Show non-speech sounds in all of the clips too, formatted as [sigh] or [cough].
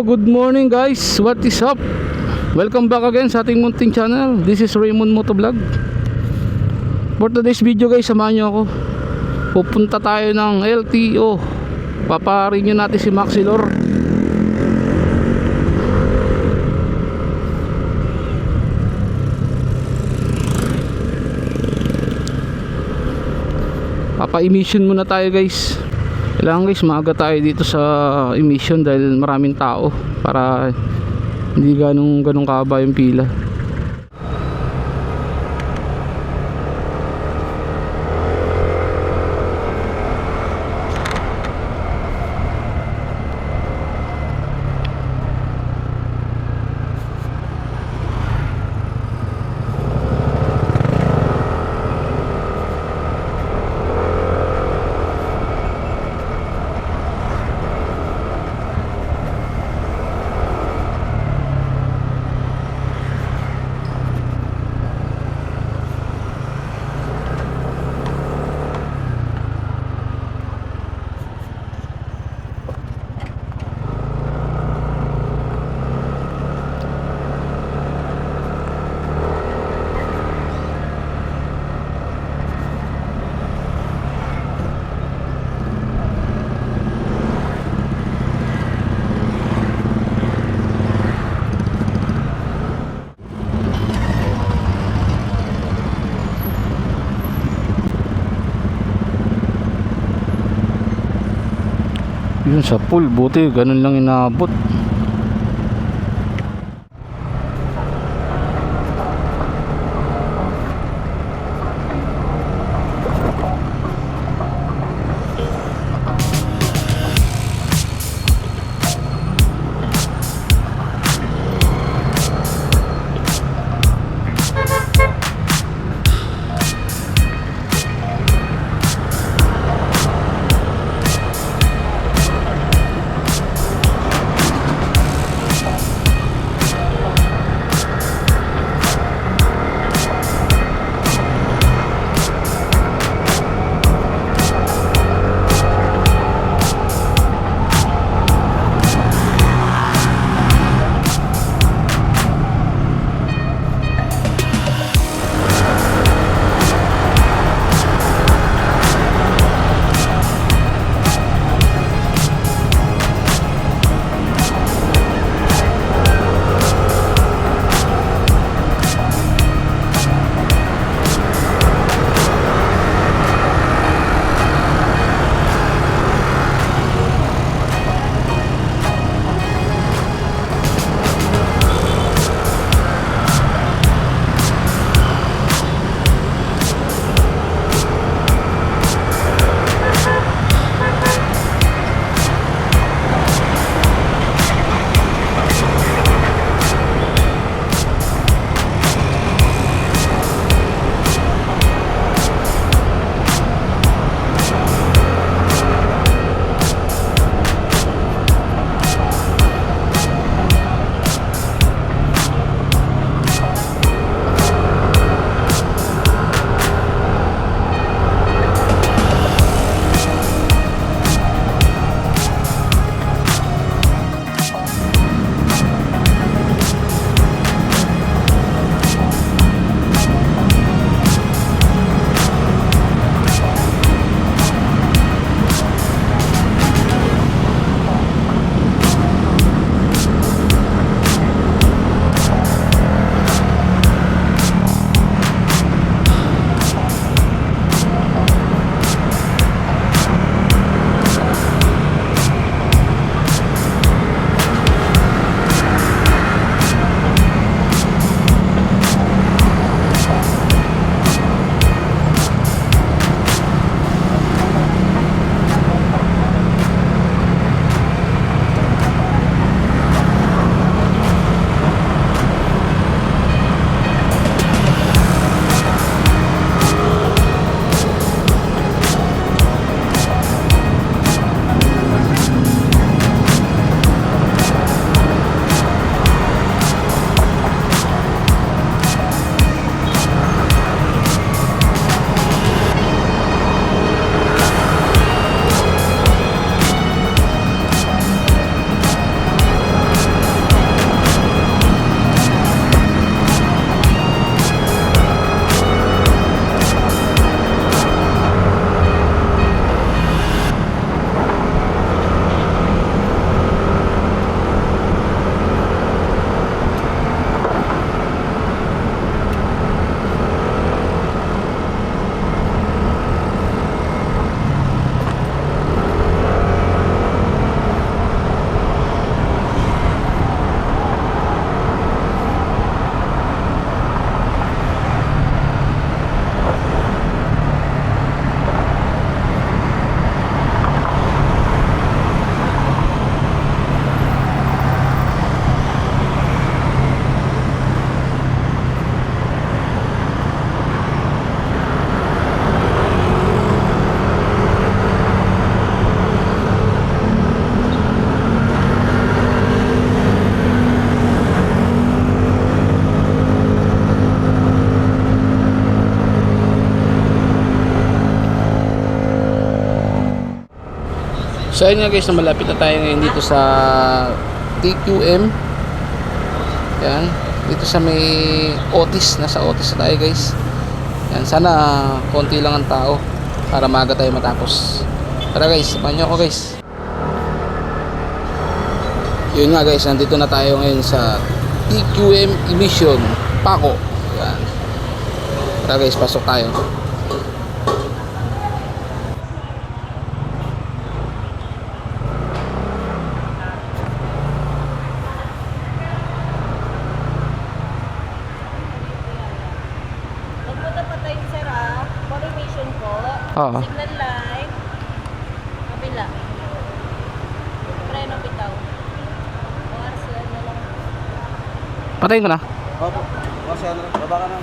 Good morning guys. What is up? Welcome back again sa ating munting channel. This is Raymond Motovlog. For today's video guys, samahan nyo ako. Pupunta tayo ng LTO. Paparin natin si Maxilor. Papa-emission muna tayo guys. Kailangan guys, maaga tayo dito sa emission dahil maraming tao para hindi ganong ganong kaba yung pila. Yun sa pool, buti ganun lang inaabot. So ayun nga guys, na malapit na tayo ngayon dito sa TQM. Yan. Dito sa may Otis. Nasa Otis na tayo guys. Yan. Sana konti lang ang tao para maaga tayo matapos. Tara guys, samahan nyo ako guys. Yun nga guys, nandito na tayo ngayon sa TQM Emission Paco. Yan. Tara guys, pasok tayo. Magpunta pa tayo sir ah. Formation po. Oo. Signal light. Kabila. Preno bitaw. Yan na lang. Patayin ko na. Opo. Kasi ano, baba ka na.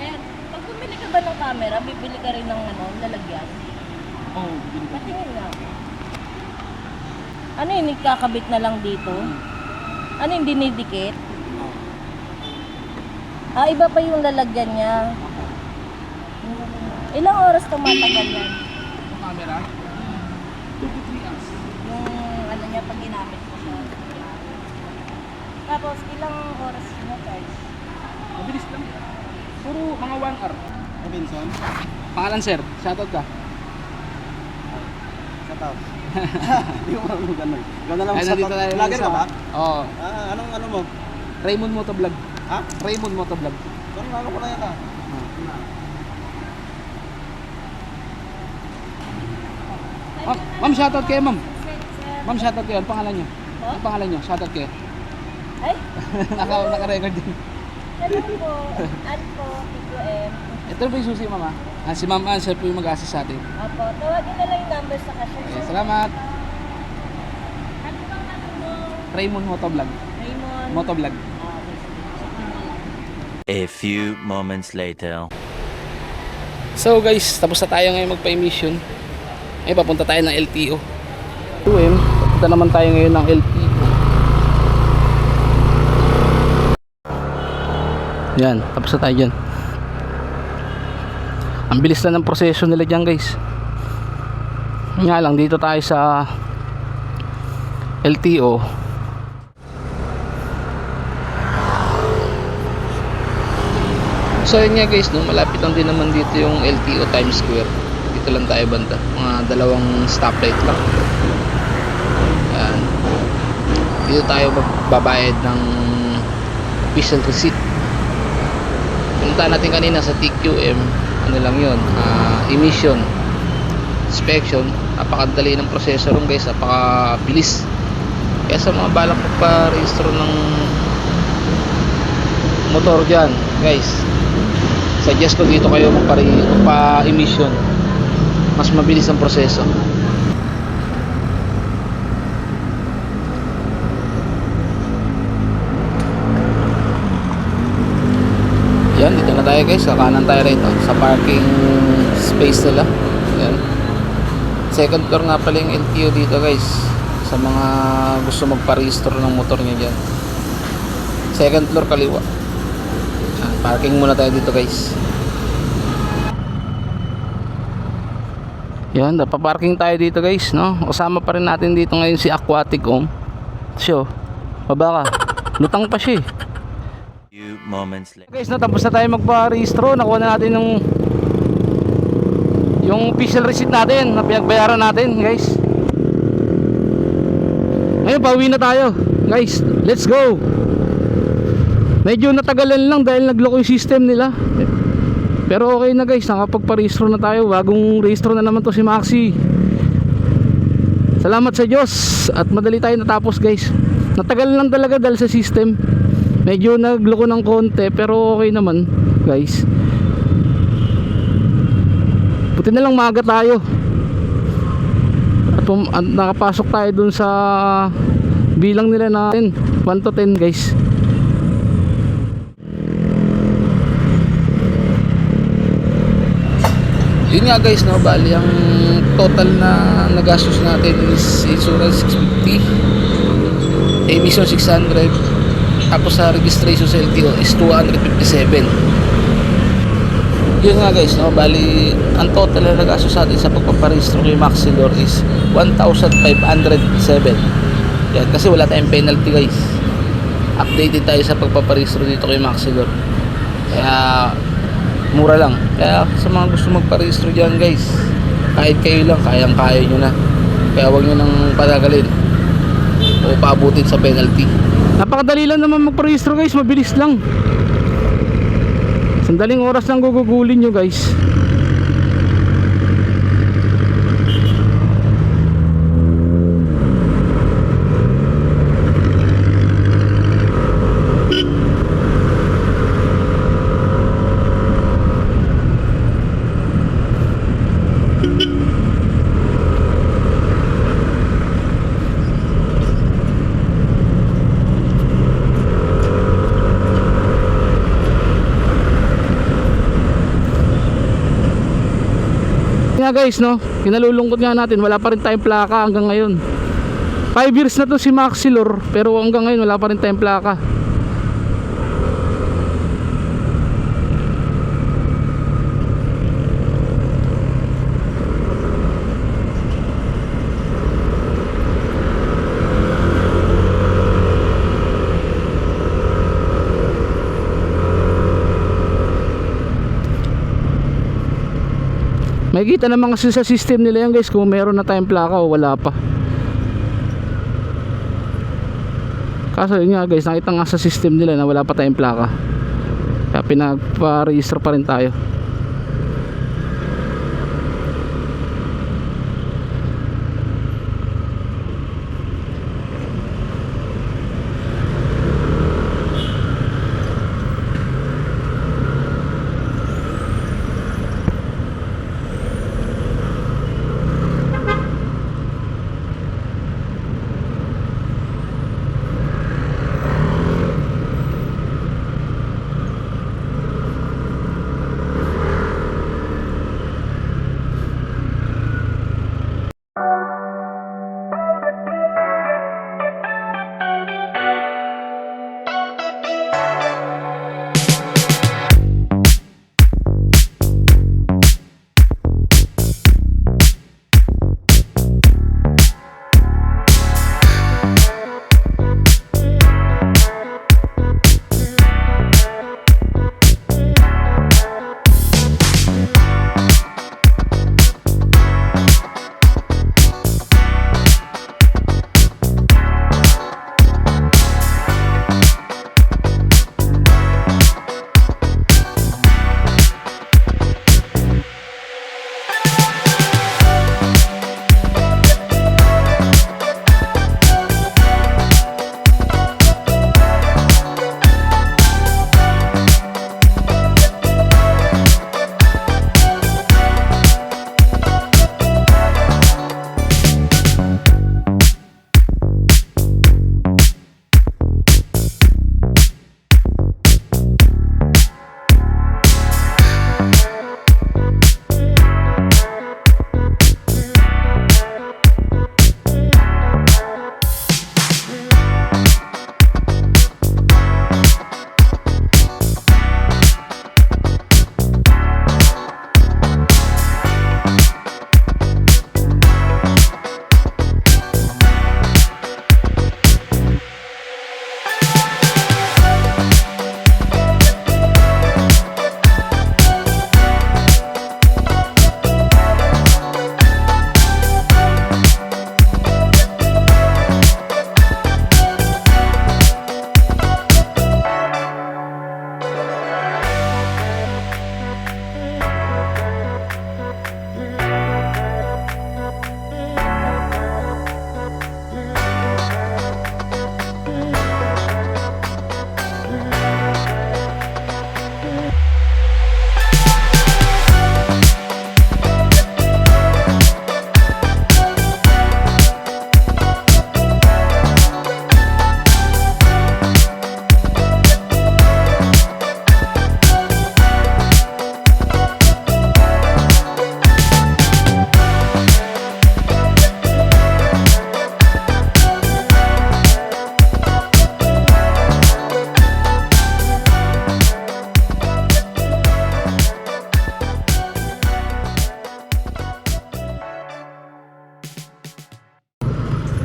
Eh, pag bumili ka ba ng camera, bibili ka rin ng ano, lalagyan. Oo, oh, bili ko. Patingin nga. Ano yun, ikakabit na lang dito? Ano yung dinidikit? Ah, iba pa yung lalagyan niya. Ilang oras tumatagal yan? Yung camera? 2 to 3 hours. Yung ano niya pag ginamit mo siya. Tapos ilang oras mo charge? Mabilis lang. Puro mga 1 hour. Robinson, Pangalan sir, shoutout ka. Out. [laughs] Hindi ko marunong ganun. Na lang Ay, shout nandito tayo. Vlogger sa- ka ba? Oo. Ah, anong ano mo? Raymond Motovlog. Ha? Raymond Motovlog. Anong ano ko na yan ah? Oh, ma'am, shoutout kayo ma'am. Ma'am, shoutout kayo. Ano pangalan nyo? Huh? Ano pangalan nyo? Shoutout kayo. Ay, [laughs] Naka, naka-record din. hello po. An po, Tito M. Ito po yung susi ma'am ha. Ah, si ma'am Ann, siya po yung mag-assist sa atin. Apo, tawagin na lang yung number sa cashier. Okay, salamat. Ano bang ano mo? Raymond Motovlog. Raymond. Motovlog. A few moments later. So guys, tapos na tayo ngayon magpa-emission. Ay, papunta tayo ng LTO. 2M, papunta naman tayo ngayon ng LTO. Yan, tapos na tayo dyan. Ang bilis na ng proseso nila dyan guys. Nga lang, dito tayo sa LTO. So yun nga guys, no, malapit lang din naman dito yung LTO Times Square. Dito lang tayo banda. Mga dalawang stoplight lang. Yan. Dito tayo babayad ng official receipt. Punta natin kanina sa TQM. Ano lang yun? ah, emission. Inspection. Napakadali ng proseso ron guys. Napakabilis. Kaya sa mga balak magpa-register ng motor dyan guys suggest ko dito kayo magpa- magpa-emission mas mabilis ang proseso yan dito na tayo guys. Sa kanan tayo rito sa parking space nila. Yan second floor nga pala yung LTO dito guys. Sa mga gusto magpa-register ng motor nyo dyan. Second floor kaliwa. Yan, parking muna tayo dito guys. Yan napaparking tayo dito guys no? Usama pa rin natin dito ngayon si Aquatic Om siyo baba ka. Lutang pa siya eh moments later. Guys, natapos na tayo magpa-rehistro. Nakuha na natin yung yung official receipt natin na pinagbayaran natin, guys. Ngayon, pauwi na tayo. Guys, let's go. Medyo natagalan lang dahil nagloko yung system nila. Pero okay na guys, nakapagpa-rehistro na tayo. Bagong rehistro na naman to si Maxi. Salamat sa Diyos at madali tayo natapos guys. Natagal lang talaga dahil sa system. Medyo nagloko ng konti pero okay naman guys. Buti na lang maaga tayo. At, pum- at nakapasok tayo dun sa bilang nila natin 1 to 10 guys. Yun nga guys no, bali ang total na nagastos natin is insurance 650 emission 600 tapos sa registration sa LTO is 257 yun nga guys no? Bali ang total na nagasto sa atin sa pagpaparehistro kay Maxilor is 1,507 yan kasi wala tayong penalty guys. Updated tayo sa pagpaparehistro dito kay Maxilor. Kaya mura lang. Kaya sa mga gusto magparehistro dyan guys kahit kayo lang kayang kaya nyo na. Kaya huwag nyo nang patagalin o paabutin sa penalty napakadali lang naman magparehistro guys. Mabilis lang. Sandaling oras lang gugugulin nyo guys guys no? Kinalulungkot nga natin wala pa rin tayong plaka hanggang ngayon. 5 years na to si Maxilor pero hanggang ngayon wala pa rin tayong plaka Makikita naman kasi sa system nila yan guys kung meron na tayong plaka o wala pa. Kaso yun nga guys, nakita nga sa system nila na wala pa tayong plaka. Kaya pinagpa-register pa rin tayo.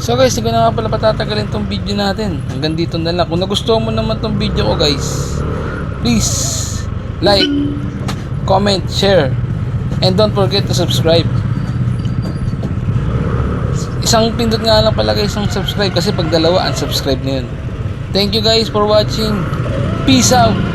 So guys, hindi ko na nga pala patatagalin tong video natin. Hanggang dito na lang. Kung nagustuhan mo naman tong video ko guys, please like, comment, share, and don't forget to subscribe. Isang pindot nga lang pala guys ang subscribe kasi pag dalawa unsubscribe na yun. Thank you guys for watching. Peace out!